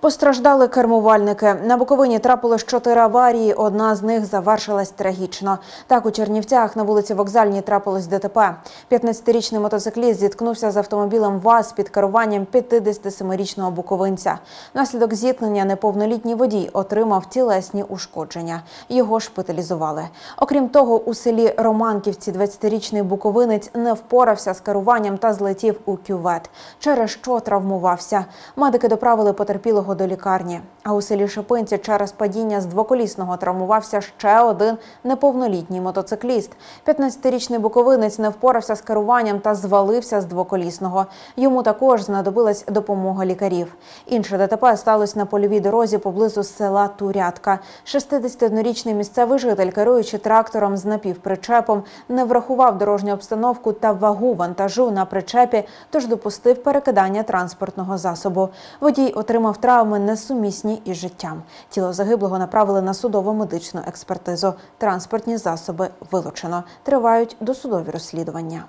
Постраждали кермувальники. На Буковині трапилось чотири аварії. Одна з них завершилась трагічно. Так у Чернівцях на вулиці Вокзальній трапилось ДТП. 15-річний мотоцикліст зіткнувся з автомобілем ВАЗ під керуванням 57-річного буковинця. Внаслідок зіткнення неповнолітній водій отримав тілесні ушкодження. Його шпиталізували. Окрім того, у селі Романківці 20-річний буковинець не впорався з керуванням та злетів у кювет, через що травмувався. Медики доправили потерпілого до лікарні. А у селі Шипинці через падіння з двоколісного травмувався ще один неповнолітній мотоцикліст. 15-річний буковинець не впорався з керуванням та звалився з двоколісного. Йому також знадобилась допомога лікарів. Інше ДТП сталося на польовій дорозі поблизу села Турятка. 61-річний місцевий житель, керуючи трактором з напівпричепом, не врахував дорожню обстановку та вагу вантажу на причепі, тож допустив перекидання транспортного засобу. Водій отримав травми несумісні із життям. Тіло загиблого направили на судово-медичну експертизу. Транспортні засоби вилучено. Тривають досудові розслідування.